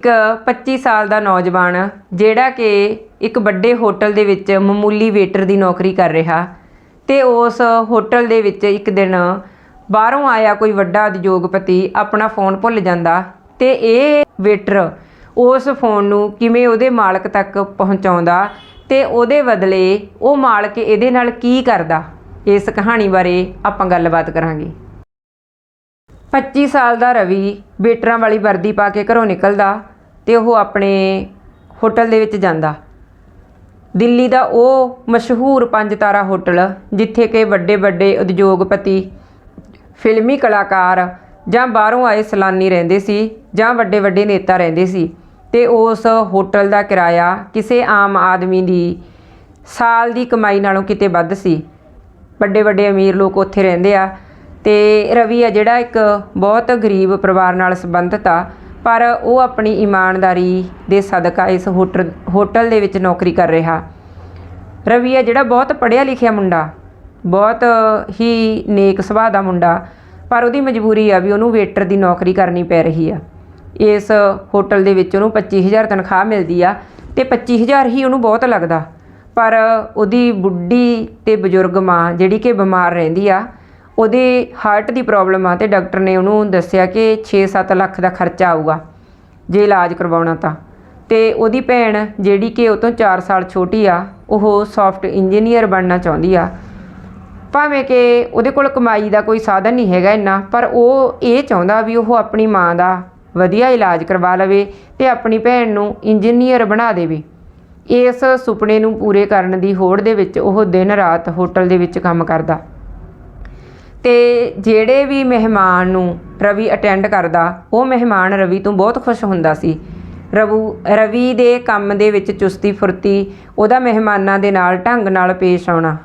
ਇੱਕ 25 ਸਾਲ ਦਾ ਨੌਜਵਾਨ, ਜਿਹੜਾ ਕਿ ਇੱਕ ਵੱਡੇ ਹੋਟਲ ਦੇ ਵਿੱਚ ਮਾਮੂਲੀ ਵੇਟਰ ਦੀ ਨੌਕਰੀ ਕਰ ਰਿਹਾ ਤੇ ਉਸ ਹੋਟਲ ਦੇ ਵਿੱਚ ਇੱਕ ਦਿਨ ਬਾਹਰੋਂ ਆਇਆ ਕੋਈ ਵੱਡਾ ਉਦਯੋਗਪਤੀ ਆਪਣਾ ਫੋਨ ਭੁੱਲ ਜਾਂਦਾ ਤੇ ਇਹ ਵੇਟਰ ਉਸ ਫੋਨ ਨੂੰ ਕਿਵੇਂ ਉਹਦੇ ਮਾਲਕ ਤੱਕ ਪਹੁੰਚਾਉਂਦਾ ਤੇ ਉਹਦੇ ਬਦਲੇ ਉਹ ਮਾਲਕ ਇਹਦੇ ਨਾਲ ਕੀ ਕਰਦਾ? ਇਸ ਕਹਾਣੀ ਬਾਰੇ ਆਪਾਂ ਗੱਲਬਾਤ ਕਰਾਂਗੇ। 25 ਸਾਲ ਦਾ ਰਵੀ ਵੇਟਰਾਂ ਵਾਲੀ ਵਰਦੀ ਪਾ ਕੇ ਘਰੋਂ ਨਿਕਲਦਾ ਤੇ ਉਹ ਆਪਣੇ ਹੋਟਲ ਦੇ ਵਿੱਚ ਜਾਂਦਾ। ਦਿੱਲੀ ਦਾ ਉਹ ਮਸ਼ਹੂਰ ਪੰਜ ਤਾਰਾ ਹੋਟਲ, ਜਿੱਥੇ ਕਿ ਵੱਡੇ ਵੱਡੇ ਉਦਯੋਗਪਤੀ, ਫਿਲਮੀ ਕਲਾਕਾਰ ਜਾਂ ਬਾਹਰੋਂ ਆਏ ਸੈਲਾਨੀ ਰਹਿੰਦੇ ਸੀ ਜਾਂ ਵੱਡੇ ਵੱਡੇ ਨੇਤਾ ਰਹਿੰਦੇ ਸੀ ਤੇ ਉਸ ਹੋਟਲ ਦਾ ਕਿਰਾਇਆ ਕਿਸੇ ਆਮ ਆਦਮੀ ਦੀ ਸਾਲ ਦੀ ਕਮਾਈ ਨਾਲੋਂ ਕਿਤੇ ਵੱਧ ਸੀ। ਵੱਡੇ ਵੱਡੇ ਅਮੀਰ ਲੋਕ ਉੱਥੇ ਰਹਿੰਦੇ ਆ ਤੇ ਰਵੀ ਆ ਜਿਹੜਾ ਇੱਕ ਬਹੁਤ ਗਰੀਬ ਪਰਿਵਾਰ ਨਾਲ ਸੰਬੰਧਿਤ ਆ ਪਰ ਉਹ ਆਪਣੀ ਇਮਾਨਦਾਰੀ ਦੇ ਸਦਕਾ ਇਸ ਹੋਟਲ ਹੋਟਲ ਦੇ ਵਿੱਚ ਨੌਕਰੀ ਕਰ ਰਿਹਾ। ਰਵੀ ਹੈ ਜਿਹੜਾ ਬਹੁਤ ਪੜ੍ਹਿਆ ਲਿਖਿਆ ਮੁੰਡਾ, ਬਹੁਤ ਹੀ ਨੇਕ ਸੁਭਾਅ ਦਾ ਮੁੰਡਾ, ਪਰ ਉਹਦੀ ਮਜਬੂਰੀ ਆ ਵੀ ਉਹਨੂੰ ਵੇਟਰ ਦੀ ਨੌਕਰੀ ਕਰਨੀ ਪੈ ਰਹੀ ਆ। ਇਸ ਹੋਟਲ ਦੇ ਵਿੱਚ ਉਹਨੂੰ 25000 ਤਨਖਾਹ ਮਿਲਦੀ ਆ ਤੇ 25000 ਹੀ ਉਹਨੂੰ ਬਹੁਤ ਲੱਗਦਾ। ਪਰ ਉਹਦੀ ਬੁੱਢੀ ਤੇ ਬਜ਼ੁਰਗ ਮਾਂ ਜਿਹੜੀ ਕਿ ਬਿਮਾਰ ਰਹਿੰਦੀ ਆ ਉਹਦੇ ਹਾਰਟ ਦੀ ਪ੍ਰੋਬਲਮ ਆ ਤੇ ਡਾਕਟਰ ਨੇ ਉਹਨੂੰ ਦੱਸਿਆ ਕਿ 6-7 ਲੱਖ ਦਾ ਖਰਚਾ ਆਊਗਾ ਜੇ ਇਲਾਜ ਕਰਵਾਉਣਾ ਤਾਂ। ਤੇ ਉਹਦੀ ਭੈਣ ਜਿਹੜੀ ਕਿ ਉਹ ਤੋਂ 4 ਸਾਲ ਛੋਟੀ ਆ, ਉਹ ਸੌਫਟ ਇੰਜੀਨੀਅਰ ਬਣਨਾ ਚਾਹੁੰਦੀ ਆ। ਭਾਵੇਂ ਕਿ ਉਹਦੇ ਕੋਲ ਕਮਾਈ ਦਾ ਕੋਈ ਸਾਧਨ ਨਹੀਂ ਹੈਗਾ ਇੰਨਾ, ਪਰ ਉਹ ਇਹ ਚਾਹੁੰਦਾ ਵੀ ਉਹ ਆਪਣੀ ਮਾਂ ਦਾ ਵਧੀਆ ਇਲਾਜ ਕਰਵਾ ਲਵੇ ਤੇ ਆਪਣੀ ਭੈਣ ਨੂੰ ਇੰਜੀਨੀਅਰ ਬਣਾ ਦੇਵੇ। ਇਸ ਸੁਪਨੇ ਨੂੰ ਪੂਰੇ ਕਰਨ ਦੀ ਹੋੜ ਦੇ ਵਿੱਚ ਉਹ ਦਿਨ ਰਾਤ ਹੋਟਲ ਦੇ ਵਿੱਚ ਕੰਮ ਕਰਦਾ। ਤੇ ਜਿਹੜੇ ਵੀ ਮਹਿਮਾਨ ਨੂੰ ਰਵੀ ਅਟੈਂਡ ਕਰਦਾ, ਉਹ ਮਹਿਮਾਨ ਰਵੀ ਤੋਂ ਬਹੁਤ ਖੁਸ਼ ਹੁੰਦਾ ਸੀ। ਰਵੂ, ਰਵੀ ਦੇ ਕੰਮ ਦੇ ਵਿੱਚ ਚੁਸਤੀ ਫੁਰਤੀ, ਉਹਦਾ ਮਹਿਮਾਨਾਂ ਦੇ ਨਾਲ ਢੰਗ ਨਾਲ ਪੇਸ਼ ਆਉਣਾ।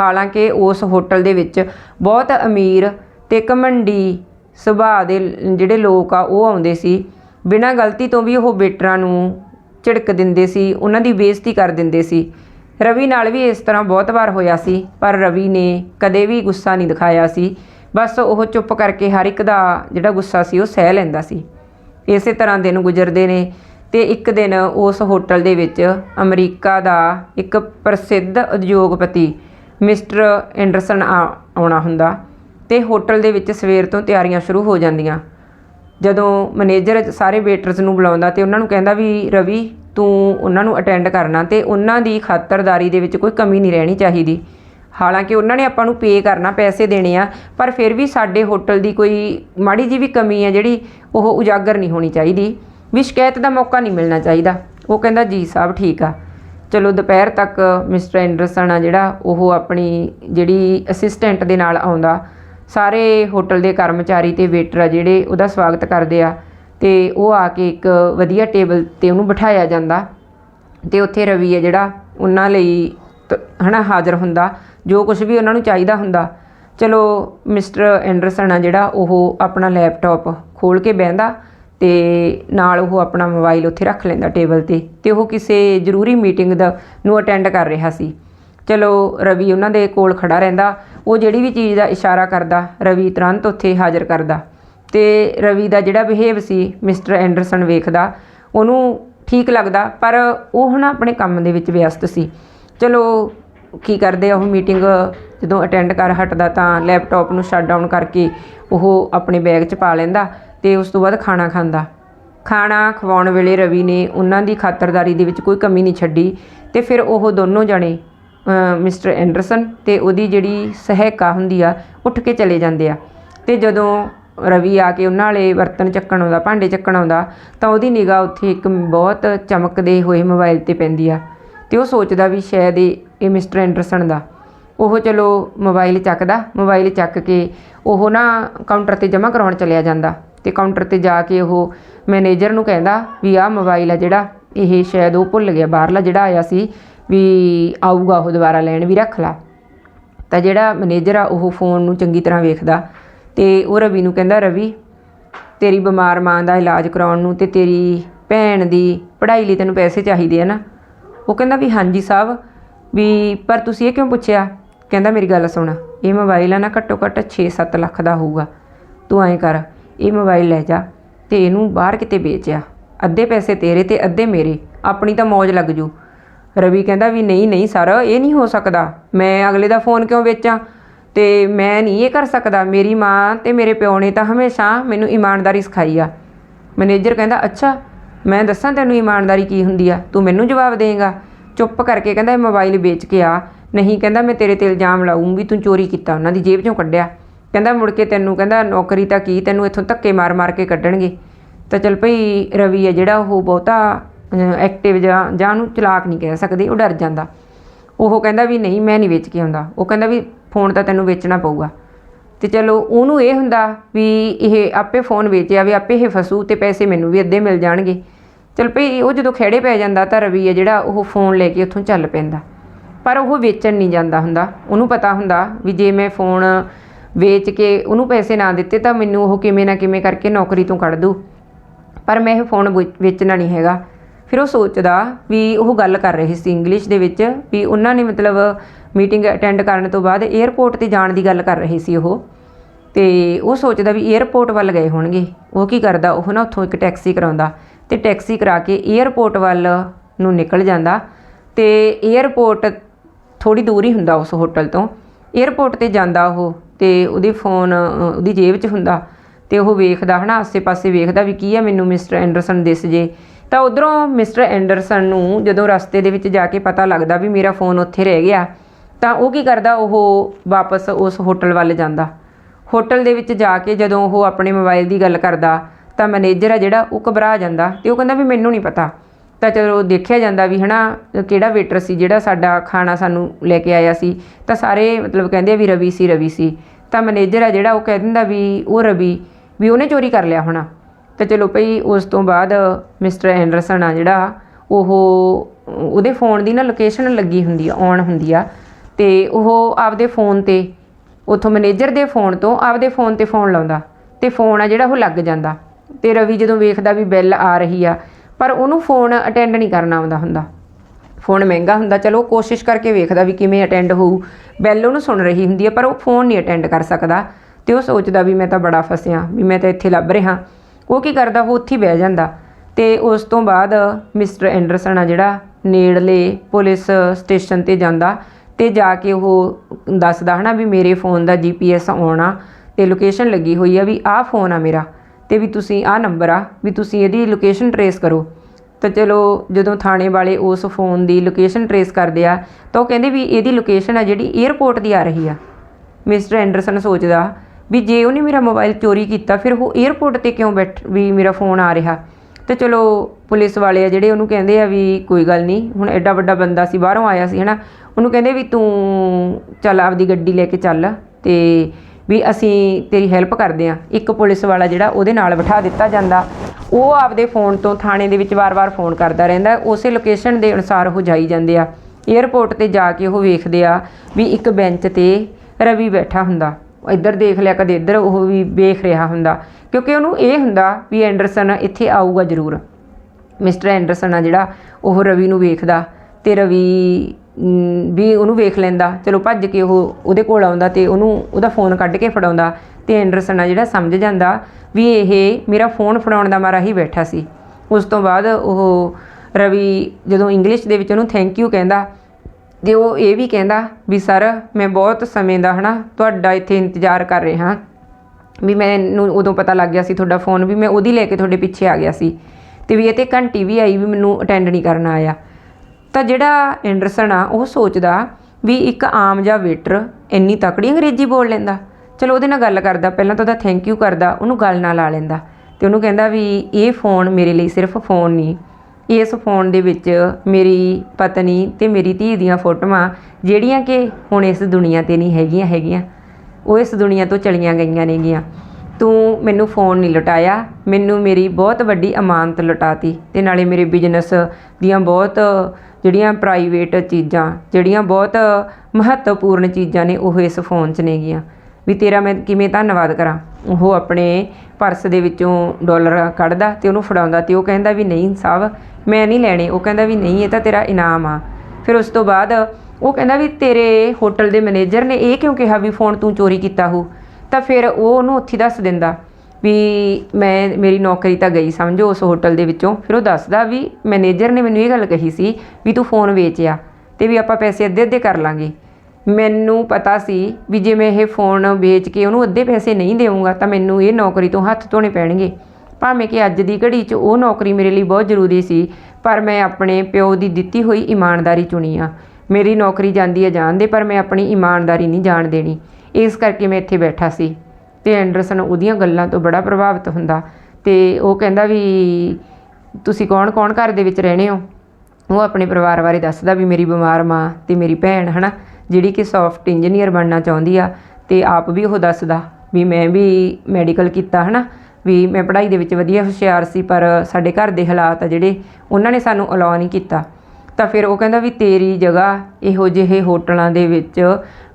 ਹਾਲਾਂਕਿ ਉਸ ਹੋਟਲ ਦੇ ਵਿੱਚ ਬਹੁਤ ਅਮੀਰ ਤੇ ਘਮੰਡੀ ਸੁਭਾਅ ਦੇ ਜਿਹੜੇ ਲੋਕ ਆ, ਉਹ ਆਉਂਦੇ ਸੀ। ਬਿਨਾਂ ਗਲਤੀ ਤੋਂ ਵੀ ਉਹ ਵੇਟਰਾਂ ਨੂੰ ਝਿੜਕ ਦਿੰਦੇ ਸੀ, ਉਹਨਾਂ ਦੀ ਬੇਇੱਜ਼ਤੀ ਕਰ ਦਿੰਦੇ ਸੀ। ਰਵੀ ਨਾਲ ਵੀ ਇਸ ਤਰ੍ਹਾਂ ਬਹੁਤ ਵਾਰ ਹੋਇਆ ਸੀ, ਪਰ ਰਵੀ ਨੇ ਕਦੇ ਵੀ ਗੁੱਸਾ ਨਹੀਂ ਦਿਖਾਇਆ ਸੀ। ਬਸ ਉਹ ਚੁੱਪ ਕਰਕੇ ਹਰ ਇੱਕ ਦਾ ਜਿਹੜਾ ਗੁੱਸਾ ਸੀ, ਉਹ ਸਹਿ ਲੈਂਦਾ ਸੀ। ਇਸੇ ਤਰ੍ਹਾਂ ਦਿਨ ਗੁਜ਼ਰਦੇ ਨੇ ਤੇ ਇੱਕ ਦਿਨ ਉਸ ਹੋਟਲ ਦੇ ਵਿੱਚ ਅਮਰੀਕਾ ਦਾ ਇੱਕ ਪ੍ਰਸਿੱਧ ਉਦਯੋਗਪਤੀ ਮਿਸਟਰ ਐਂਡਰਸਨ ਆਉਣਾ ਹੁੰਦਾ ਤੇ ਹੋਟਲ ਦੇ ਵਿੱਚ ਸਵੇਰ ਤੋਂ ਤਿਆਰੀਆਂ ਸ਼ੁਰੂ ਹੋ ਜਾਂਦੀਆਂ। ਜਦੋਂ ਮੈਨੇਜਰ ਸਾਰੇ ਵੇਟਰਸ ਨੂੰ ਬੁਲਾਉਂਦਾ ਤੇ ਉਹਨਾਂ ਨੂੰ ਕਹਿੰਦਾ ਵੀ, ਰਵੀ ਤੂੰ ਉਹਨਾਂ ਨੂੰ ਅਟੈਂਡ ਕਰਨਾ ਤੇ ਉਹਨਾਂ ਦੀ ਖਾਤਰਦਾਰੀ ਦੇ ਵਿੱਚ ਕੋਈ ਕਮੀ ਨਹੀਂ ਰਹਿਣੀ ਚਾਹੀਦੀ। ਹਾਲਾਂਕਿ ਉਹਨਾਂ ਨੇ ਆਪਾਂ ਨੂੰ ਪੇ ਕਰਨਾ, ਪੈਸੇ ਦੇਣੇ ਆ, ਪਰ ਫਿਰ ਵੀ ਸਾਡੇ ਹੋਟਲ ਦੀ ਕੋਈ ਮਾੜੀ ਜੀ ਵੀ ਕਮੀ ਹੈ ਜਿਹੜੀ ਉਹ ਉਜਾਗਰ ਨਹੀਂ ਹੋਣੀ ਚਾਹੀਦੀ। ਵੀ ਸ਼ਿਕਾਇਤ ਦਾ ਮੌਕਾ ਨਹੀਂ ਮਿਲਣਾ ਚਾਹੀਦਾ। ਉਹ ਕਹਿੰਦਾ, ਜੀ ਸਾਹਿਬ, ਠੀਕ ਆ। ਚਲੋ, ਦੁਪਹਿਰ ਤੱਕ ਮਿਸਟਰ ਐਂਡਰਸਨ ਆ ਜਿਹੜਾ, ਉਹ ਆਪਣੀ ਜਿਹੜੀ ਅਸਿਸਟੈਂਟ ਦੇ ਨਾਲ ਆਉਂਦਾ। ਸਾਰੇ ਹੋਟਲ ਦੇ ਕਰਮਚਾਰੀ ਤੇ ਵੇਟਰ ਆ ਜਿਹੜੇ, ਉਹਦਾ ਸਵਾਗਤ ਕਰਦੇ ਆ। ਅਤੇ ਉਹ ਆ ਕੇ ਇੱਕ ਵਧੀਆ ਟੇਬਲ ਤੇ ਉਹਨੂੰ ਬਿਠਾਇਆ ਜਾਂਦਾ। ਅਤੇ ਉੱਥੇ ਰਵੀ ਹੈ ਜਿਹੜਾ, ਉਹਨਾਂ ਲਈ ਤ- ਨਾ ਹਾਜ਼ਰ ਹੁੰਦਾ। ਜੋ ਕੁਛ ਵੀ ਉਹਨਾਂ ਨੂੰ ਚਾਹੀਦਾ ਹੁੰਦਾ। ਚਲੋ, ਮਿਸਟਰ ਐਂਡਰਸਨ ਆ ਜਿਹੜਾ, ਉਹ ਆਪਣਾ ਲੈਪਟਾਪ ਖੋਲ੍ਹ ਕੇ ਬਹਿੰਦਾ ਅਤੇ ਨਾਲ ਉਹ ਆਪਣਾ ਮੋਬਾਈਲ ਉੱਥੇ ਰੱਖ ਲੈਂਦਾ ਟੇਬਲ ਤੇ ਅਤੇ ਉਹ ਕਿਸੇ ਜ਼ਰੂਰੀ ਮੀਟਿੰਗ ਦਾ, ਨੂੰ ਅਟੈਂਡ ਕਰ ਰਿਹਾ ਸੀ। ਚਲੋ, ਰਵੀ ਉਹਨਾਂ ਦੇ ਕੋਲ ਖੜਾ ਰਹਿੰਦਾ। ਉਹ ਜਿਹੜੀ ਵੀ ਚੀਜ਼ ਦਾ ਇਸ਼ਾਰਾ ਕਰਦਾ, ਰਵੀ ਤੁਰੰਤ ਉੱਥੇ ਹਾਜ਼ਰ ਕਰਦਾ। ਤੇ ਰਵੀ ਦਾ ਜਿਹੜਾ ਬਿਹੇਵ ਸੀ, ਮਿਸਟਰ ਐਂਡਰਸਨ ਵੇਖਦਾ ਉਹਨੂੰ ਠੀਕ ਲੱਗਦਾ, ਪਰ ਉਹ ਹੁਣ ਆਪਣੇ ਕੰਮ ਦੇ ਵਿੱਚ ਵਿਅਸਤ ਸੀ। ਚਲੋ, ਕੀ ਕਰਦੇ ਆ ਉਹ ਮੀਟਿੰਗ? ਜਦੋਂ ਅਟੈਂਡ ਕਰ ਹਟਦਾ ਤਾਂ ਲੈਪਟਾਪ ਨੂੰ ਸ਼ਟ ਡਾਊਨ ਕਰਕੇ ਉਹ ਆਪਣੇ ਬੈਗ 'ਚ ਪਾ ਲੈਂਦਾ ਤੇ ਉਸ ਤੋਂ ਬਾਅਦ ਖਾਣਾ ਖਾਂਦਾ। ਖਾਣਾ ਖਵਾਉਣ ਵੇਲੇ ਰਵੀ ਨੇ ਉਹਨਾਂ ਦੀ ਖਾਤਰਦਾਰੀ ਦੇ ਵਿੱਚ ਕੋਈ ਕਮੀ ਨਹੀਂ ਛੱਡੀ ਤੇ ਫਿਰ ਉਹ ਦੋਨੋਂ ਜਣੇ ਮਿਸਟਰ ਐਂਡਰਸਨ ਤੇ ਉਹਦੀ ਜਿਹੜੀ ਸਹਾਇਕਾ ਹੁੰਦੀ ਆ, ਉੱਠ ਕੇ ਚਲੇ ਜਾਂਦੇ ਆ। ਤੇ ਜਦੋਂ ਰਵੀ ਆ ਕੇ ਉਹਨਾਂ ਵਾਲੇ ਬਰਤਨ ਚੱਕਣ ਆਉਂਦਾ, ਭਾਂਡੇ ਚੱਕਣ ਆਉਂਦਾ, ਤਾਂ ਉਹਦੀ ਨਿਗਾਹ ਉੱਥੇ ਇੱਕ ਬਹੁਤ ਚਮਕਦੇ ਹੋਏ ਮੋਬਾਈਲ ਤੇ ਪੈਂਦੀ ਆ। ਅਤੇ ਉਹ ਸੋਚਦਾ ਵੀ ਸ਼ਾਇਦ ਇਹ ਇਹ ਮਿਸਟਰ ਐਂਡਰਸਨ ਦਾ। ਉਹ ਚਲੋ ਮੋਬਾਈਲ ਚੱਕਦਾ, ਮੋਬਾਈਲ ਚੱਕ ਕੇ ਉਹ ਨਾ ਕਾਊਂਟਰ ਤੇ ਜਮ੍ਹਾਂ ਕਰਾਉਣ ਚਲਿਆ ਜਾਂਦਾ। ਅਤੇ ਕਾਊਂਟਰ ਤੇ ਜਾ ਕੇ ਉਹ ਮੈਨੇਜਰ ਨੂੰ ਕਹਿੰਦਾ ਵੀ ਆਹ ਮੋਬਾਈਲ ਆ ਜਿਹੜਾ, ਇਹ ਸ਼ਾਇਦ ਉਹ ਭੁੱਲ ਗਿਆ, ਬਾਹਰਲਾ ਜਿਹੜਾ ਆਇਆ ਸੀ ਵੀ ਆਊਗਾ ਉਹ ਦੁਬਾਰਾ ਲੈਣ ਵੀ ਰੱਖ ਲਾ। ਤਾਂ ਜਿਹੜਾ ਮੈਨੇਜਰ ਆ ਉਹ ਫੋਨ ਨੂੰ ਚੰਗੀ ਤਰ੍ਹਾਂ ਵੇਖਦਾ। ਤੇ ਉਹ ਰਵੀ ਨੂੰ ਕਹਿੰਦਾ, ਰਵੀ, ਤੇਰੀ ਬਿਮਾਰ ਮਾਂ ਦਾ ਇਲਾਜ ਕਰਾਉਣ ਨੂੰ ਤੇ ਤੇਰੀ ਭੈਣ ਦੀ ਪੜ੍ਹਾਈ ਲਈ ਤੈਨੂੰ ਪੈਸੇ ਚਾਹੀਦੇ ਆ ਨਾ। ਉਹ ਕਹਿੰਦਾ ਵੀ ਹਾਂਜੀ ਸਾਹਿਬ, ਵੀ ਪਰ ਤੁਸੀਂ ਇਹ ਕਿਉਂ ਪੁੱਛਿਆ? ਕਹਿੰਦਾ, ਮੇਰੀ ਗੱਲ ਸੁਣ, ਇਹ ਮੋਬਾਈਲ ਆ ਨਾ ਘੱਟੋ ਘੱਟ 6-7 ਲੱਖ ਦਾ ਹੋਊਗਾ। ਤੂੰ ਐਂ ਕਰ, ਇਹ ਮੋਬਾਈਲ ਲੈ ਜਾ ਤੇ ਇਹਨੂੰ ਬਾਹਰ ਕਿਤੇ ਵੇਚਿਆ ਅੱਧੇ ਪੈਸੇ ਤੇਰੇ ਤੇ ਅੱਧੇ ਮੇਰੇ। ਆਪਣੀ ਤਾਂ ਮੌਜ ਲੱਗ ਜੂ। ਰਵੀ ਕਹਿੰਦਾ ਵੀ, ਨਹੀਂ ਨਹੀਂ ਸਰ, ਇਹ ਨਹੀਂ ਹੋ ਸਕਦਾ। ਮੈਂ ਅਗਲੇ ਦਾ ਫੋਨ ਕਿਉਂ ਵੇਚਾਂ? ਤੇ ਮੈਂ ਨਹੀਂ ਇਹ ਕਰ ਸਕਦਾ। ਮੇਰੀ ਮਾਂ ਤੇ ਮੇਰੇ ਪਿਓ ਨੇ ਤਾਂ ਹਮੇਸ਼ਾ ਮੈਨੂੰ ਇਮਾਨਦਾਰੀ ਸਿਖਾਈ ਆ। ਮੈਨੇਜਰ ਕਹਿੰਦਾ, ਅੱਛਾ, ਮੈਂ ਦੱਸਾਂ ਤੈਨੂੰ ਇਮਾਨਦਾਰੀ ਕੀ ਹੁੰਦੀ ਆ? ਤੂੰ ਮੈਨੂੰ ਜਵਾਬ ਦੇਂਗਾ? ਚੁੱਪ ਕਰਕੇ ਕਹਿੰਦਾ, ਇਹ ਮੋਬਾਈਲ ਵੇਚ ਕੇ ਆ। ਨਹੀਂ ਕਹਿੰਦਾ, ਮੈਂ ਤੇਰੇ ਤੇ ਇਲਜ਼ਾਮ ਲਾਊਂ ਵੀ ਤੂੰ ਚੋਰੀ ਕੀਤਾ, ਉਹਨਾਂ ਦੀ ਜੇਬ ਚੋਂ ਕੱਢਿਆ। ਕਹਿੰਦਾ, ਮੁੜ ਕੇ ਤੈਨੂੰ ਕਹਿੰਦਾ, ਨੌਕਰੀ ਤਾਂ ਕੀ, ਤੈਨੂੰ ਇੱਥੋਂ ਧੱਕੇ ਮਾਰ ਮਾਰ ਕੇ ਕੱਢਣਗੇ। ਤਾਂ ਚਲ ਭਈ, ਰਵੀ ਹੈ ਜਿਹੜਾ ਉਹ ਬਹੁਤਾ ਐਕਟਿਵ ਜਾਂ ਜਾਂ ਉਹਨੂੰ ਚਲਾਕ ਨਹੀਂ ਕਹਿ ਸਕਦੇ, ਉਹ ਡਰ ਜਾਂਦਾ। ਉਹ ਕਹਿੰਦਾ ਵੀ, ਨਹੀਂ, ਮੈਂ ਨਹੀਂ ਵੇਚ ਕੇ ਆਉਂਦਾ। ਉਹ ਕਹਿੰਦਾ ਵੀ ਫੋਨ ਤਾਂ ਤੈਨੂੰ ਵੇਚਣਾ ਪਊਗਾ। ਤੇ ਚਲੋ ਉਹਨੂੰ ਇਹ ਹੁੰਦਾ ਵੀ ਇਹ ਆਪੇ ਫੋਨ ਵੇਚਿਆ ਵੀ ਆਪੇ ਇਹ ਫਸੂ ਤੇ ਪੈਸੇ ਮੈਨੂੰ ਵੀ ਅੱਧੇ ਮਿਲ ਜਾਣਗੇ। ਚਲ ਭਈ ਉਹ ਜਦੋਂ ਖੇੜੇ ਪੈ ਜਾਂਦਾ ਤਾਂ ਰਵੀ ਹੈ ਜਿਹੜਾ ਉਹ ਫੋਨ ਲੈ ਕੇ ਉੱਥੋਂ ਚੱਲ ਪੈਂਦਾ। ਪਰ ਉਹ ਵੇਚਣ ਨਹੀਂ ਜਾਂਦਾ ਹੁੰਦਾ। ਉਹਨੂੰ ਪਤਾ ਹੁੰਦਾ ਵੀ ਜੇ ਮੈਂ ਫੋਨ ਵੇਚ ਕੇ ਉਹਨੂੰ ਪੈਸੇ ਨਾ ਦਿੱਤੇ ਤਾਂ ਮੈਨੂੰ ਉਹ ਕਿਵੇਂ ਨਾ ਕਿਵੇਂ ਕਰਕੇ ਨੌਕਰੀ ਤੋਂ ਕੱਢ ਦੂ। ਪਰ ਮੈਂ ਇਹ ਫੋਨ ਵੇ- ਵੇਚਣਾ ਨਹੀਂ ਹੈਗਾ। ਫਿਰ ਉਹ ਸੋਚਦਾ ਵੀ ਉਹ ਗੱਲ ਕਰ ਰਹੀ ਸੀ ਇੰਗਲਿਸ਼ ਦੇ ਵਿੱਚ ਵੀ ਉਹਨਾਂ ਨੇ ਮਤਲਬ ਮੀਟਿੰਗ ਅਟੈਂਡ ਕਰਨ ਤੋਂ ਬਾਅਦ 에어ਪੋਰਟ ਤੇ ਜਾਣ ਦੀ ਗੱਲ ਕਰ ਰਹੀ ਸੀ ਉਹ। ਤੇ ਉਹ ਸੋਚਦਾ ਵੀ 에어ਪੋਰਟ ਵੱਲ ਗਏ ਹੋਣਗੇ। ਉਹ ਕੀ ਕਰਦਾ? ਉਹ ਨਾ ਉੱਥੋਂ ਇੱਕ ਟੈਕਸੀ ਕਰਾਉਂਦਾ ਤੇ ਟੈਕਸੀ ਕਰਾ ਕੇ 에어ਪੋਰਟ ਵੱਲ ਨੂੰ ਨਿਕਲ ਜਾਂਦਾ ਤੇ 에어ਪੋਰਟ ਥੋੜੀ ਦੂਰ ਹੀ ਹੁੰਦਾ ਉਸ ਹੋਟਲ ਤੋਂ। 에어ਪੋਰਟ ਤੇ ਜਾਂਦਾ ਉਹ ਤੇ ਉਹਦੇ ਫੋਨ ਉਹਦੀ ਜੇਬ 'ਚ ਹੁੰਦਾ ਤੇ ਉਹ ਵੇਖਦਾ ਹਨਾ, ਆਸੇ-ਪਾਸੇ ਵੇਖਦਾ ਵੀ ਕੀ ਆ ਮੈਨੂੰ ਮਿਸਟਰ ਐਂਡਰਸਨ ਦਿਸ ਜੇ। ਤਾਂ ਉਧਰੋਂ ਮਿਸਟਰ ਐਂਡਰਸਨ ਨੂੰ ਜਦੋਂ ਰਸਤੇ ਦੇ ਵਿੱਚ ਜਾ ਕੇ ਪਤਾ ਲੱਗਦਾ ਵੀ ਮੇਰਾ ਫੋਨ ਉੱਥੇ ਰਹਿ ਗਿਆ, ਤਾਂ ਉਹ ਕੀ ਕਰਦਾ? ਉਹ ਵਾਪਸ ਉਸ ਹੋਟਲ ਵੱਲ ਜਾਂਦਾ। ਹੋਟਲ ਦੇ ਵਿੱਚ ਜਾ ਕੇ ਜਦੋਂ ਉਹ ਆਪਣੇ ਮੋਬਾਈਲ ਦੀ ਗੱਲ ਕਰਦਾ, ਤਾਂ ਮੈਨੇਜਰ ਆ ਜਿਹੜਾ, ਉਹ ਘਬਰਾ ਜਾਂਦਾ ਤੇ ਉਹ ਕਹਿੰਦਾ ਵੀ ਮੈਨੂੰ ਨਹੀਂ ਪਤਾ। ਤਾਂ ਚਲੋ ਦੇਖਿਆ ਜਾਂਦਾ ਵੀ ਹਨਾ, ਕਿਹੜਾ ਵੇਟਰ ਸੀ ਜਿਹੜਾ ਸਾਡਾ ਖਾਣਾ ਸਾਨੂੰ ਲੈ ਕੇ ਆਇਆ ਸੀ। ਤਾਂ ਸਾਰੇ ਮਤਲਬ ਕਹਿੰਦੇ ਆ ਵੀ ਰਵੀ ਸੀ ਰਵੀ ਸੀ। ਤਾਂ ਮੈਨੇਜਰ ਆ ਜਿਹੜਾ, ਉਹ ਕਹਿ ਦਿੰਦਾ ਵੀ ਉਹ ਰਵੀ, ਵੀ ਉਹਨੇ ਚੋਰੀ ਕਰ ਲਿਆ ਹੋਣਾ। ਤਾਂ ਚਲੋ ਭਈ ਉਸ ਤੋਂ ਬਾਅਦ ਮਿਸਟਰ ਐਂਡਰਸਨ ਆ ਜਿਹੜਾ, ਉਹ ਉਹਦੇ ਫੋਨ ਦੀ ਨਾ ਲੋਕੇਸ਼ਨ ਲੱਗੀ ਹੁੰਦੀ ਆ ਔਨ ਹੁੰਦੀ ਆ। ਤੇ ਉਹ ਆਪਦੇ ਫੋਨ ਤੇ, ਉਥੋਂ ਮੈਨੇਜਰ ਦੇ ਫੋਨ ਤੋਂ ਆਪਦੇ ਫੋਨ ਤੇ ਫੋਨ ਲਾਉਂਦਾ। ਤੇ ਫੋਨ ਆ ਜਿਹੜਾ ਉਹ ਲੱਗ ਜਾਂਦਾ। ਤੇ ਰਵੀ ਜਦੋਂ ਵੇਖਦਾ ਵੀ ਬਿੱਲ ਆ ਰਹੀ ਆ, ਪਰ ਉਹਨੂੰ ਫੋਨ ਅਟੈਂਡ ਨਹੀਂ ਕਰਨਾ ਆਉਂਦਾ ਹੁੰਦਾ। ਫੋਨ ਮਹਿੰਗਾ ਹੁੰਦਾ, ਚਲੋ ਕੋਸ਼ਿਸ਼ ਕਰਕੇ ਵੇਖਦਾ ਵੀ ਕਿਵੇਂ ਅਟੈਂਡ ਹੋਊ। ਬੈਲ ਉਹਨੂੰ ਸੁਣ ਰਹੀ ਹੁੰਦੀ ਹੈ ਪਰ ਉਹ ਫੋਨ ਨਹੀਂ ਅਟੈਂਡ ਕਰ ਸਕਦਾ। ਤੇ ਉਹ ਸੋਚਦਾ ਵੀ ਮੈਂ ਤਾਂ ਬੜਾ ਫਸਿਆ, ਵੀ ਮੈਂ ਤਾਂ ਇੱਥੇ ਲੱਭ ਰਿਹਾ। ਉਹ ਕੀ ਕਰਦਾ, ਉਹ ਉੱਥੇ ਹੀ ਬਹਿ ਜਾਂਦਾ। ਤੇ ਉਸ ਤੋਂ ਬਾਅਦ ਮਿਸਟਰ ਐਂਡਰਸਨ ਆ ਜਿਹੜਾ, ਨੇੜਲੇ ਪੁਲਿਸ ਸਟੇਸ਼ਨ ਤੇ ਜਾਂਦਾ ਤੇ ਜਾ ਕੇ ਉਹ ਦੱਸਦਾ ਹਨਾ ਵੀ ਮੇਰੇ ਫੋਨ ਦਾ ਜੀਪੀਐਸ ਆਨ ਆ ਤੇ ਲੋਕੇਸ਼ਨ ਲੱਗੀ ਹੋਈ ਆ ਵੀ ਆਹ ਫੋਨ ਆ ਮੇਰਾ ਤੇ ਵੀ ਤੁਸੀਂ ਆਹ ਨੰਬਰ ਆ, ਵੀ ਤੁਸੀਂ ਇਹਦੀ ਲੋਕੇਸ਼ਨ ਟਰੇਸ ਕਰੋ। ਤਾਂ ਚਲੋ ਜਦੋਂ ਥਾਣੇ ਵਾਲੇ ਉਸ ਫੋਨ ਦੀ ਲੋਕੇਸ਼ਨ ਟਰੇਸ ਕਰਦੇ ਆ ਤਾਂ ਉਹ ਕਹਿੰਦੇ ਵੀ ਇਹਦੀ ਲੋਕੇਸ਼ਨ ਆ ਜਿਹੜੀ 에ਅਰਪੋਰਟ ਦੀ ਆ ਰਹੀ ਆ। ਮਿਸਟਰ ਐਂਡਰਸਨ ਸੋਚਦਾ ਵੀ ਜੇ ਉਹਨੇ ਮੇਰਾ ਮੋਬਾਈਲ ਚੋਰੀ ਕੀਤਾ, ਫਿਰ ਉਹ 에ਅਰਪੋਰਟ ਤੇ ਕਿਉਂ ਬੈਠ, ਵੀ ਮੇਰਾ ਫੋਨ ਆ ਰਿਹਾ? ਤੇ ਚਲੋ, ਪੁਲਿਸ ਵਾਲੇ ਆ ਜਿਹੜੇ ਉਹਨੂੰ ਕਹਿੰਦੇ ਆ ਵੀ ਕੋਈ ਗੱਲ ਨਹੀਂ, ਹੁਣ ਐਡਾ ਵੱਡਾ ਬੰਦਾ ਸੀ, ਬਾਹਰੋਂ ਆਇਆ ਸੀ, ਹਨਾ? ਉਹਨੂੰ ਕਹਿੰਦੇ ਵੀ ਤੂੰ ਚੱਲ ਆਪਦੀ ਗੱਡੀ ਲੈ ਕੇ ਚੱਲ ਤੇ ਵੀ ਅਸੀਂ ਤੇਰੀ ਹੈਲਪ ਕਰਦੇ ਆ। ਇੱਕ ਪੁਲਿਸ ਵਾਲਾ ਜਿਹੜਾ ਉਹਦੇ ਨਾਲ ਬਿਠਾ ਦਿੱਤਾ ਜਾਂਦਾ। ਉਹ ਆਪਦੇ ਫੋਨ ਤੋਂ ਥਾਣੇ ਦੇ ਵਿੱਚ ਵਾਰ-ਵਾਰ ਫੋਨ ਕਰਦਾ ਰਹਿੰਦਾ। ਉਸੇ ਲੋਕੇਸ਼ਨ ਦੇ ਅਨੁਸਾਰ ਉਹ ਜਾਈ ਜਾਂਦੇ ਆ। 에ਅਰਪੋਰਟ ਤੇ ਜਾ ਕੇ ਉਹ ਵੇਖਦੇ ਆ ਵੀ ਇੱਕ ਬੈਂਚ ਤੇ ਰਵੀ ਬੈਠਾ ਹੁੰਦਾ। ਇੱਧਰ ਦੇਖ ਲਿਆ ਕਦੇ ਇੱਧਰ, ਉਹ ਵੀ ਵੇਖ ਰਿਹਾ ਹੁੰਦਾ। ਕਿਉਂਕਿ ਉਹਨੂੰ ਇਹ ਹੁੰਦਾ ਵੀ ਐਂਡਰਸਨ ਇੱਥੇ ਆਊਗਾ ਜ਼ਰੂਰ। ਮਿਸਟਰ ਐਂਡਰਸਨ ਆ ਜਿਹੜਾ, ਉਹ ਰਵੀ ਨੂੰ ਵੇਖਦਾ ਤੇ ਰਵੀ ਵੀ ਉਹਨੂੰ ਵੇਖ ਲੈਂਦਾ। ਚਲੋ ਭੱਜ ਕੇ ਉਹ ਉਹਦੇ ਕੋਲ ਆਉਂਦਾ ਤੇ ਉਹਨੂੰ ਉਹਦਾ ਫੋਨ ਕੱਢ ਕੇ ਫੜਾਉਂਦਾ ਤੇ ਐਂਡਰਸਨ ਆ ਜਿਹੜਾ ਸਮਝ ਜਾਂਦਾ ਵੀ ਇਹ ਮੇਰਾ ਫੋਨ ਫੜਾਉਣ ਦਾ ਮਾਰਾ ਹੀ ਬੈਠਾ ਸੀ। ਉਸ ਤੋਂ ਬਾਅਦ ਉਹ ਰਵੀ ਜਦੋਂ ਇੰਗਲਿਸ਼ ਦੇ ਵਿੱਚ ਉਹਨੂੰ ਥੈਂਕ ਯੂ ਕਹਿੰਦਾ ਤੇ ਉਹ ਇਹ ਵੀ ਕਹਿੰਦਾ ਵੀ ਸਰ, ਮੈਂ ਬਹੁਤ ਸਮੇਂ ਦਾ ਹਨਾ, ਤੁਹਾਡਾ ਇੱਥੇ ਇੰਤਜ਼ਾਰ ਕਰ ਰਿਹਾ। ਵੀ ਮੈਨੂੰ ਉਦੋਂ ਪਤਾ ਲੱਗ ਗਿਆ ਸੀ ਤੁਹਾਡਾ ਫੋਨ ਵੀ, ਮੈਂ ਉਹਦੀ ਲੈ ਕੇ ਤੁਹਾਡੇ ਪਿੱਛੇ ਆ ਗਿਆ ਸੀ। ਤੇ ਵੀ ਇਹ ਤੇ ਘੰਟੀ ਵੀ ਆਈ ਵੀ ਮੈਨੂੰ ਅਟੈਂਡ ਨਹੀਂ ਕਰਨਾ ਆਇਆ। ਤਾਂ ਜਿਹੜਾ ਐਂਡਰਸਨ ਆ, ਉਹ ਸੋਚਦਾ ਵੀ ਇੱਕ ਆਮ ਜਿਹਾ ਵੇਟਰ ਇੰਨੀ ਤਕੜੀ ਅੰਗਰੇਜ਼ੀ ਬੋਲ ਲੈਂਦਾ। ਚਲੋ ਉਹਦੇ ਨਾਲ ਗੱਲ ਕਰਦਾ, ਪਹਿਲਾਂ ਤਾਂ ਉਹਦਾ ਥੈਂਕ ਯੂ ਕਰਦਾ, ਉਹਨੂੰ ਗੱਲ ਨਾਲ ਲਾ ਲੈਂਦਾ। ਤੇ ਉਹਨੂੰ ਕਹਿੰਦਾ ਵੀ ਇਹ ਫੋਨ ਮੇਰੇ ਲਈ ਸਿਰਫ ਫੋਨ ਨਹੀਂ ਇਸ ਫੋਨ ਦੇ ਵਿੱਚ ਮੇਰੀ ਪਤਨੀ ਤੇ ਮੇਰੀ ਧੀ ਦੀਆਂ ਫੋਟੋਆਂ, ਜਿਹੜੀਆਂ ਕਿ ਹੁਣ ਇਸ ਦੁਨੀਆ ਤੇ ਨਹੀਂ ਹੈਗੀਆਂ ਹੈਗੀਆਂ। ਉਹ ਇਸ ਦੁਨੀਆ ਤੋਂ ਚਲੀਆਂ ਗਈਆਂ ਨੇਗੀਆਂ। ਤੂੰ ਮੈਨੂੰ ਫੋਨ ਨਹੀਂ ਲੁਟਾਇਆ, ਮੈਨੂੰ ਮੇਰੀ ਬਹੁਤ ਵੱਡੀ ਅਮਾਨਤ ਲੁਟਾਤੀ ਤੇ ਨਾਲੇ ਮੇਰੇ ਬਿਜ਼ਨਸ ਦੀਆਂ ਬਹੁਤ ਜਿਹੜੀਆਂ ਪ੍ਰਾਈਵੇਟ ਚੀਜ਼ਾਂ, ਜਿਹੜੀਆਂ ਬਹੁਤ ਮਹੱਤਵਪੂਰਨ ਚੀਜ਼ਾਂ ਨੇ ਉਹ ਇਸ ਫੋਨ 'ਚ ਨੇਗੀਆਂ। ਵੀ ਤੇਰਾ ਮੈਂ ਕਿਵੇਂ ਧੰਨਵਾਦ ਕਰਾਂ? ਉਹ ਆਪਣੇ ਪਰਸ ਦੇ ਵਿੱਚੋਂ ਡਾਲਰ ਕੱਢਦਾ ਤੇ ਉਹਨੂੰ ਫੜਾਉਂਦਾ ਤੇ ਉਹ ਕਹਿੰਦਾ ਵੀ ਨਹੀਂ ਸਾਹਿਬ, ਮੈਂ ਨਹੀਂ ਲੈਣੇ। ਉਹ ਕਹਿੰਦਾ ਵੀ ਨਹੀਂ, ਇਹ ਤਾਂ ਤੇਰਾ ਇਨਾਮ ਆ। ਫਿਰ ਉਸ ਤੋਂ ਬਾਅਦ ਉਹ ਕਹਿੰਦਾ ਵੀ ਤੇਰੇ ਹੋਟਲ ਦੇ ਮੈਨੇਜਰ ਨੇ ਇਹ ਕਿਉਂ ਕਿਹਾ ਵੀ ਫੋਨ ਤੂੰ ਚੋਰੀ ਕੀਤਾ ਹੋ? ਤਾਂ ਫਿਰ ਉਹ ਉਹਨੂੰ ਉੱਥੇ ਦੱਸ ਦਿੰਦਾ ਵੀ ਮੈਂ, ਮੇਰੀ ਨੌਕਰੀ ਤਾਂ ਗਈ ਸਮਝੋ ਉਸ ਹੋਟਲ ਦੇ ਵਿੱਚੋਂ। ਫਿਰ ਉਹ ਦੱਸਦਾ ਵੀ ਮੈਨੇਜਰ ਨੇ ਮੈਨੂੰ ਇਹ ਗੱਲ ਕਹੀ ਸੀ ਵੀ ਤੂੰ ਫੋਨ ਵੇਚਿਆ ਤੇ ਵੀ ਆਪਾਂ ਪੈਸੇ ਅੱਧੇ ਅੱਧੇ ਕਰ ਲਾਂਗੇ। ਮੈਨੂੰ ਪਤਾ ਸੀ ਵੀ ਜੇ ਮੈਂ ਇਹ ਫੋਨ ਵੇਚ ਕੇ ਉਹਨੂੰ ਅੱਧੇ ਪੈਸੇ ਨਹੀਂ ਦੇਵਾਂਗਾ, ਤਾਂ ਮੈਨੂੰ ਇਹ ਨੌਕਰੀ ਤੋਂ ਹੱਥ ਧੋਣੇ ਪੈਣਗੇ। ਭਾਵੇਂ ਕਿ ਅੱਜ ਦੀ ਘੜੀ 'ਚ ਉਹ ਨੌਕਰੀ ਮੇਰੇ ਲਈ ਬਹੁਤ ਜ਼ਰੂਰੀ ਸੀ, ਪਰ ਮੈਂ ਆਪਣੇ ਪਿਓ ਦੀ ਦਿੱਤੀ ਹੋਈ ਇਮਾਨਦਾਰੀ ਚੁਣੀ ਆ। ਮੇਰੀ ਨੌਕਰੀ ਜਾਂਦੀ ਹੈ ਜਾਣ ਦੇ, ਪਰ ਮੈਂ ਆਪਣੀ ਇਮਾਨਦਾਰੀ ਨਹੀਂ ਜਾਣ ਦੇਣੀ। ਇਸ ਕਰਕੇ ਮੈਂ ਇੱਥੇ ਬੈਠਾ ਸੀ। ਤੇ ਐਂਡਰਸਨ ਉਹਦੀਆਂ ਗੱਲਾਂ ਤੋਂ ਬੜਾ ਪ੍ਰਭਾਵਿਤ ਹੁੰਦਾ। ਤੇ ਉਹ ਕਹਿੰਦਾ ਵੀ, ਤੁਸੀਂ ਕੌਣ ਕੌਣ ਘਰ ਦੇ ਵਿੱਚ ਰਹਿਣੇ ਹੋ? ਉਹ ਆਪਣੇ ਪਰਿਵਾਰ ਬਾਰੇ ਦੱਸਦਾ ਵੀ ਮੇਰੀ ਬਿਮਾਰ ਮਾਂ ਤੇ ਮੇਰੀ ਭੈਣ, ਹਨਾ? ਜਿਹੜੀ ਕਿ ਸੌਫਟ ਇੰਜੀਨੀਅਰ ਬਣਨਾ ਚਾਹੁੰਦੀ ਆ, ਤੇ ਆਪ ਵੀ ਉਹ ਦੱਸਦਾ ਵੀ ਮੈਂ ਵੀ ਮੈਡੀਕਲ ਕੀਤਾ ਹਨਾ, ਵੀ ਮੈਂ ਪੜ੍ਹਾਈ ਦੇ ਵਿੱਚ ਵਧੀਆ ਹੁਸ਼ਿਆਰ ਸੀ, ਪਰ ਸਾਡੇ ਘਰ ਦੇ ਹਾਲਾਤ ਆ ਜਿਹੜੇ, ਉਹਨਾਂ ਨੇ ਸਾਨੂੰ ਅਲਾਉ ਨਹੀਂ ਕੀਤਾ। ਤਾਂ ਫਿਰ ਉਹ ਕਹਿੰਦਾ ਵੀ ਤੇਰੀ ਜਗ੍ਹਾ ਇਹੋ ਜਿਹੇ ਹੋਟਲਾਂ ਦੇ ਵਿੱਚ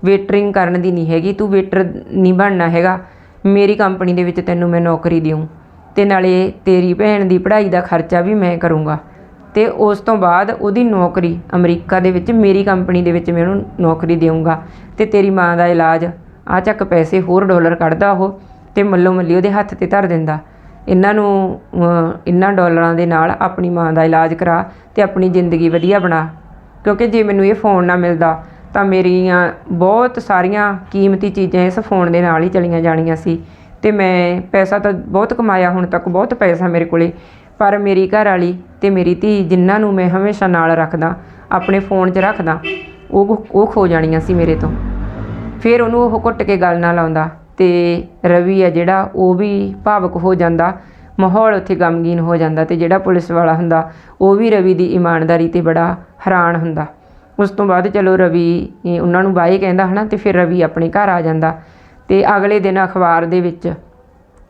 ਵੇਟਰਿੰਗ ਕਰਨ ਦੀ ਨਹੀਂ ਹੈਗੀ, ਤੂੰ ਵੇਟਰ ਨਹੀਂ ਬਣਨਾ ਹੈਗਾ, ਮੇਰੀ ਕੰਪਨੀ ਦੇ ਵਿੱਚ ਤੈਨੂੰ ਮੈਂ ਨੌਕਰੀ ਦਿਉਂ ਤੇ ਨਾਲੇ ਤੇਰੀ ਭੈਣ ਦੀ ਪੜ੍ਹਾਈ ਦਾ ਖਰਚਾ ਵੀ ਮੈਂ ਕਰੂੰਗਾ। ਅਤੇ ਉਸ ਤੋਂ ਬਾਅਦ ਉਹਦੀ ਨੌਕਰੀ ਅਮਰੀਕਾ ਦੇ ਵਿੱਚ, ਮੇਰੀ ਕੰਪਨੀ ਦੇ ਵਿੱਚ ਮੈਂ ਉਹਨੂੰ ਨੌਕਰੀ ਦੇਊਂਗਾ। ਅਤੇ ਤੇਰੀ ਮਾਂ ਦਾ ਇਲਾਜ ਆਹ ਚੱਕ ਪੈਸੇ ਹੋਰ ਡਾਲਰ ਕੱਢਦਾ ਉਹ ਅਤੇ ਮੱਲੋ ਮੱਲੀ ਉਹਦੇ ਹੱਥ ਤੇ ਧਰ ਦਿੰਦਾ। ਇਹਨਾਂ ਨੂੰ ਇਹਨਾਂ ਡਾਲਰਾਂ ਦੇ ਨਾਲ ਆਪਣੀ ਮਾਂ ਦਾ ਇਲਾਜ ਕਰਾ ਅਤੇ ਆਪਣੀ ਜ਼ਿੰਦਗੀ ਵਧੀਆ ਬਣਾ। ਕਿਉਂਕਿ ਜੇ ਮੈਨੂੰ ਇਹ ਫੋਨ ਨਾ ਮਿਲਦਾ, ਤਾਂ ਮੇਰੀਆਂ ਬਹੁਤ ਸਾਰੀਆਂ ਕੀਮਤੀ ਚੀਜ਼ਾਂ ਇਸ ਫੋਨ ਦੇ ਨਾਲ ਹੀ ਚਲੀਆਂ ਜਾਣੀਆਂ ਸੀ। ਅਤੇ ਮੈਂ ਪੈਸਾ ਤਾਂ ਬਹੁਤ ਕਮਾਇਆ, ਹੁਣ ਤੱਕ ਬਹੁਤ ਪੈਸਾ ਮੇਰੇ ਕੋਲੇ। ਪਰ ਮੇਰੀ ਘਰ ਵਾਲੀ ਅਤੇ ਮੇਰੀ ਧੀ ਜਿਨ੍ਹਾਂ ਨੂੰ ਮੈਂ ਹਮੇਸ਼ਾ ਨਾਲ ਰੱਖਦਾ, ਆਪਣੇ ਫੋਨ 'ਚ ਰੱਖਦਾ, ਉਹ ਉਹ ਖੋ ਜਾਣੀਆਂ ਸੀ ਮੇਰੇ ਤੋਂ। ਫਿਰ ਉਹਨੂੰ ਉਹ ਘੁੱਟ ਕੇ ਗੱਲ ਨਾਲ ਆਉਂਦਾ ਅਤੇ ਰਵੀ ਆ ਜਿਹੜਾ, ਉਹ ਵੀ ਭਾਵਕ ਹੋ ਜਾਂਦਾ, ਮਾਹੌਲ ਉੱਥੇ ਗਮਗੀਨ ਹੋ ਜਾਂਦਾ ਅਤੇ ਜਿਹੜਾ ਪੁਲਿਸ ਵਾਲਾ ਹੁੰਦਾ, ਉਹ ਵੀ ਰਵੀ ਦੀ ਇਮਾਨਦਾਰੀ ਤੇ ਬੜਾ ਹੈਰਾਨ ਹੁੰਦਾ। ਉਸ ਤੋਂ ਬਾਅਦ ਚਲੋ ਰਵੀ ਉਹਨਾਂ ਨੂੰ ਬਾਏ ਕਹਿੰਦਾ ਹਨਾ ਤੇ ਫਿਰ ਰਵੀ ਆਪਣੇ ਘਰ ਆ ਜਾਂਦਾ ਤੇ ਅਗਲੇ ਦਿਨ ਅਖਬਾਰ ਦੇ ਵਿੱਚ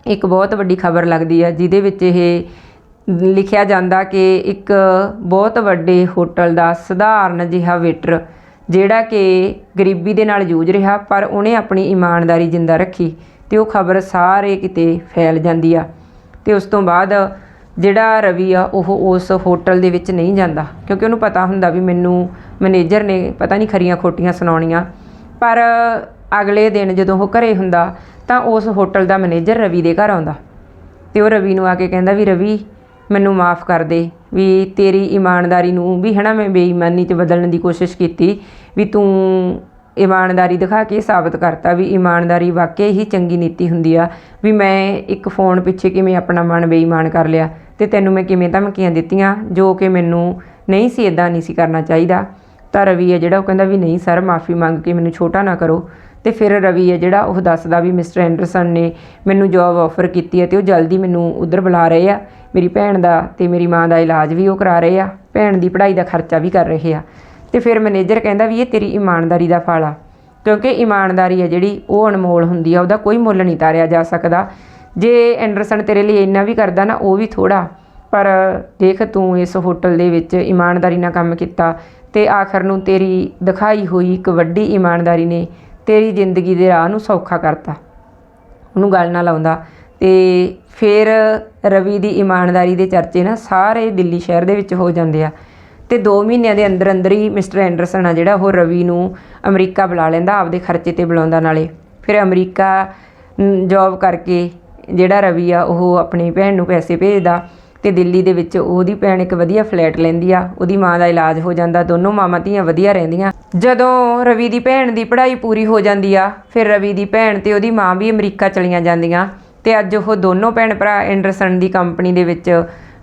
ਇੱਕ ਬਹੁਤ ਵੱਡੀ ਖਬਰ ਲੱਗਦੀ ਆ, ਜਿਹਦੇ ਵਿੱਚ ਇਹ ਲਿਖਿਆ ਜਾਂਦਾ ਕਿ ਇੱਕ ਬਹੁਤ ਵੱਡੇ ਹੋਟਲ ਦਾ ਸਧਾਰਨ ਜਿਹਾ ਵੇਟਰ, ਜਿਹੜਾ ਕਿ ਗਰੀਬੀ ਦੇ ਨਾਲ ਜੂਝ ਰਿਹਾ, ਪਰ ਉਹਨੇ ਆਪਣੀ ਇਮਾਨਦਾਰੀ ਜਿੰਦਾ ਰੱਖੀ ਤੇ ਉਹ ਖਬਰ ਸਾਰੇ ਕਿਤੇ ਫੈਲ ਜਾਂਦੀ ਆ। ਤੇ ਉਸ ਤੋਂ ਬਾਅਦ ਜਿਹੜਾ ਰਵੀ ਆ, ਉਹ ਉਸ ਹੋਟਲ ਦੇ ਵਿੱਚ ਨਹੀਂ ਜਾਂਦਾ, ਕਿਉਂਕਿ ਉਹਨੂੰ ਪਤਾ ਹੁੰਦਾ ਵੀ ਮੈਨੂੰ ਮੈਨੇਜਰ ਨੇ ਪਤਾ ਨਹੀਂ ਖਰੀਆਂ ਖੋਟੀਆਂ ਸੁਣਾਉਣੀਆਂ। ਪਰ ਅਗਲੇ ਦਿਨ ਜਦੋਂ ਉਹ ਘਰੇ ਹੁੰਦਾ, ਤਾਂ ਉਸ ਹੋਟਲ ਦਾ ਮੈਨੇਜਰ ਰਵੀ ਦੇ ਘਰ ਆਉਂਦਾ। ਤੇ ਉਹ ਰਵੀ ਨੂੰ ਆ ਕੇ ਕਹਿੰਦਾ ਵੀ ਰਵੀ ਮੈਨੂੰ ਮਾਫ ਕਰ ਦੇ ਵੀ ਤੇਰੀ ਇਮਾਨਦਾਰੀ ਨੂੰ ਵੀ ਹਨਾ ਮੈਂ ਬੇਈਮਾਨੀ 'ਚ ਬਦਲਣ ਦੀ ਕੋਸ਼ਿਸ਼ ਕੀਤੀ ਵੀ ਤੂੰ ਇਮਾਨਦਾਰੀ ਦਿਖਾ ਕੇ ਸਾਬਤ ਕਰਤਾ ਵੀ ਇਮਾਨਦਾਰੀ ਵਾਕਈ ਹੀ ਚੰਗੀ ਨੀਤੀ ਹੁੰਦੀ ਆ ਵੀ ਮੈਂ ਇੱਕ ਫੋਨ ਪਿੱਛੇ ਕਿਵੇਂ ਆਪਣਾ ਮਨ ਬੇਈਮਾਨ ਕਰ ਲਿਆ ਤੇ ਤੈਨੂੰ ਮੈਂ ਕਿਵੇਂ ਧਮਕੀਆਂ ਦਿੱਤੀਆਂ ਜੋ ਕਿ ਮੈਨੂੰ ਨਹੀਂ ਸੀ ਇਦਾਂ ਨਹੀਂ ਸੀ ਕਰਨਾ ਚਾਹੀਦਾ। ਤਾਂ ਰਵੀ ਹੈ ਜਿਹੜਾ ਉਹ ਕਹਿੰਦਾ ਵੀ ਨਹੀਂ, ਸਰ, ਮਾਫੀ ਮੰਗ ਕੇ ਮੈਨੂੰ ਛੋਟਾ ਨਾ ਕਰੋ। ਤੇ ਫਿਰ ਰਵੀ ਹੈ ਜਿਹੜਾ ਉਹ ਦੱਸਦਾ ਵੀ ਮਿਸਟਰ ਐਂਡਰਸਨ ਨੇ ਮੈਨੂੰ ਜੌਬ ਆਫਰ ਕੀਤੀ ਹੈ ਤੇ ਉਹ ਜਲਦੀ ਮੈਨੂੰ ਉਧਰ ਬੁਲਾ ਰਹੇ ਆ। ਮੇਰੀ ਭੈਣ ਦਾ ਤੇ ਮੇਰੀ ਮਾਂ ਦਾ ਇਲਾਜ ਵੀ ਉਹ ਕਰਾ ਰਹੇ ਆ। ਭੈਣ ਦੀ ਪੜ੍ਹਾਈ ਦਾ ਖਰਚਾ ਵੀ ਕਰ ਰਹੇ ਆ। ਤੇ ਫਿਰ ਮੈਨੇਜਰ ਕਹਿੰਦਾ ਵੀ ਇਹ ਤੇਰੀ ਇਮਾਨਦਾਰੀ ਦਾ ਫਲ ਆ। ਕਿਉਂਕਿ ਇਮਾਨਦਾਰੀ ਹੈ ਜਿਹੜੀ ਉਹ ਅਨਮੋਲ ਹੁੰਦੀ ਆ, ਉਹਦਾ ਕੋਈ ਮੁੱਲ ਨਹੀਂ ਤਾਰਿਆ ਜਾ ਸਕਦਾ। ਜੇ ਐਂਡਰਸਨ ਤੇਰੇ ਲਈ ਇੰਨਾ ਵੀ ਕਰਦਾ ਨਾ, ਉਹ ਵੀ ਥੋੜਾ ਪਰ ਦੇਖ ਤੂੰ ਇਸ ਹੋਟਲ ਦੇ ਵਿੱਚ ਇਮਾਨਦਾਰੀ ਨਾਲ ਕੰਮ ਕੀਤਾ ਤੇ ਆਖਰ ਨੂੰ ਤੇਰੀ ਦਿਖਾਈ ਹੋਈ ਇੱਕ ਵੱਡੀ ਇਮਾਨਦਾਰੀ ਨੇ ਤੇਰੀ ਜ਼ਿੰਦਗੀ ਦੇ ਰਾਹ ਨੂੰ ਸੌਖਾ ਕਰਤਾ। ਉਹਨੂੰ ਗੱਲ ਨਾ ਲਾਉਂਦਾ ਤੇ ਫਿਰ ਰਵੀ ਦੀ ਇਮਾਨਦਾਰੀ ਦੇ ਚਰਚੇ ਨਾ ਸਾਰੇ ਦਿੱਲੀ ਸ਼ਹਿਰ ਦੇ ਵਿੱਚ ਹੋ ਜਾਂਦੇ ਆ। ਤੇ 2 ਮਹੀਨਿਆਂ ਦੇ ਅੰਦਰ ਅੰਦਰ ਹੀ ਮਿਸਟਰ ਐਂਡਰਸਨ ਆ ਜਿਹੜਾ, ਉਹ ਰਵੀ ਨੂੰ ਅਮਰੀਕਾ ਬੁਲਾ ਲੈਂਦਾ, ਆਪਦੇ ਖਰਚੇ ਤੇ ਬੁਲਾਉਂਦਾ ਨਾਲੇ। ਫਿਰ ਅਮਰੀਕਾ ਜੌਬ ਕਰਕੇ ਜਿਹੜਾ ਰਵੀ ਆ, ਉਹ ਆਪਣੀ ਭੈਣ ਨੂੰ ਪੈਸੇ ਭੇਜਦਾ। ਤੇ ਦਿੱਲੀ ਦੇ ਵਿੱਚ ਉਹਦੀ ਭੈਣ ਇੱਕ ਵਧੀਆ ਫਲੈਟ ਲੈਂਦੀ ਆ, ਉਹਦੀ ਮਾਂ ਦਾ ਇਲਾਜ ਹੋ ਜਾਂਦਾ, ਦੋਨੋਂ ਮਾਵਾਂ ਧੀਆਂ ਵਧੀਆ ਰਹਿੰਦੀਆਂ। ਜਦੋਂ ਰਵੀ ਦੀ ਭੈਣ ਦੀ ਪੜ੍ਹਾਈ ਪੂਰੀ ਹੋ ਜਾਂਦੀ ਆ, ਫਿਰ ਰਵੀ ਦੀ ਭੈਣ ਤੇ ਉਹਦੀ ਮਾਂ ਵੀ ਅਮਰੀਕਾ ਚਲੀਆਂ ਜਾਂਦੀਆਂ ਤੇ ਅੱਜ ਉਹ ਦੋਨੋਂ ਭੈਣ ਭਰਾ ਐਂਡਰਸਨ ਦੀ ਕੰਪਨੀ ਦੇ ਵਿੱਚ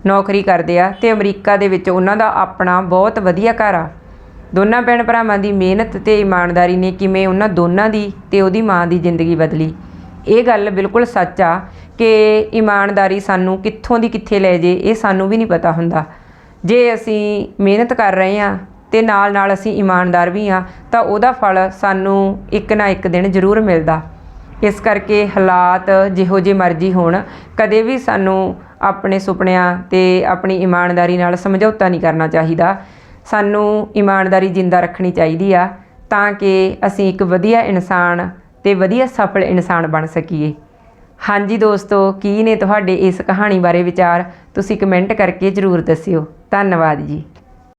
ਨੌਕਰੀ ਕਰਦੇ ਆ ਤੇ ਅਮਰੀਕਾ ਦੇ ਵਿੱਚ ਉਹਨਾਂ ਦਾ ਆਪਣਾ ਬਹੁਤ ਵਧੀਆ ਘਰ ਆ। ਦੋਨਾਂ ਭੈਣ ਭਰਾਵਾਂ ਦੀ ਮਿਹਨਤ ਤੇ ਇਮਾਨਦਾਰੀ ਨੇ ਕਿਵੇਂ ਉਹਨਾਂ ਦੋਨਾਂ ਦੀ ਤੇ ਉਹਦੀ ਮਾਂ ਦੀ ਜ਼ਿੰਦਗੀ ਬਦਲੀ। ਇਹ ਗੱਲ ਬਿਲਕੁਲ ਸੱਚ ਆ ਕਿ ਇਮਾਨਦਾਰੀ ਸਾਨੂੰ ਕਿੱਥੋਂ ਦੀ ਕਿੱਥੇ ਲੈ ਜੇ, ਇਹ ਸਾਨੂੰ ਵੀ ਨਹੀਂ ਪਤਾ ਹੁੰਦਾ। ਜੇ ਅਸੀਂ ਮਿਹਨਤ ਕਰ ਰਹੇ ਹਾਂ ਤੇ ਨਾਲ ਨਾਲ ਅਸੀਂ ਇਮਾਨਦਾਰ ਵੀ ਹਾਂ, ਤਾਂ ਉਹਦਾ ਫਲ ਸਾਨੂੰ ਇੱਕ ਨਾ ਇੱਕ ਦਿਨ ਜ਼ਰੂਰ ਮਿਲਦਾ। ਇਸ ਕਰਕੇ ਹਾਲਾਤ ਜਿਹੋ ਜਿਹੇ ਮਰਜ਼ੀ ਹੋਣ, ਕਦੇ ਵੀ ਸਾਨੂੰ ਆਪਣੇ ਸੁਪਨਿਆਂ ਤੇ ਆਪਣੀ ਇਮਾਨਦਾਰੀ ਨਾਲ ਸਮਝੌਤਾ ਨਹੀਂ ਕਰਨਾ ਚਾਹੀਦਾ। ਸਾਨੂੰ ਇਮਾਨਦਾਰੀ ਜਿੰਦਾ ਰੱਖਣੀ ਚਾਹੀਦੀ ਆ, ਤਾਂ ਕਿ ਅਸੀਂ ਇੱਕ ਵਧੀਆ ਇਨਸਾਨ ਤੇ ਵਧੀਆ ਸਫਲ ਇਨਸਾਨ ਬਣ ਸਕੀਏ। ਹਾਂਜੀ ਦੋਸਤੋ, ਕੀ ਨੇ ਤੁਹਾਡੇ ਇਸ ਕਹਾਣੀ ਬਾਰੇ ਵਿਚਾਰ? ਤੁਸੀਂ ਕਮੈਂਟ ਕਰਕੇ ਜ਼ਰੂਰ ਦੱਸਿਓ। ਧੰਨਵਾਦ ਜੀ।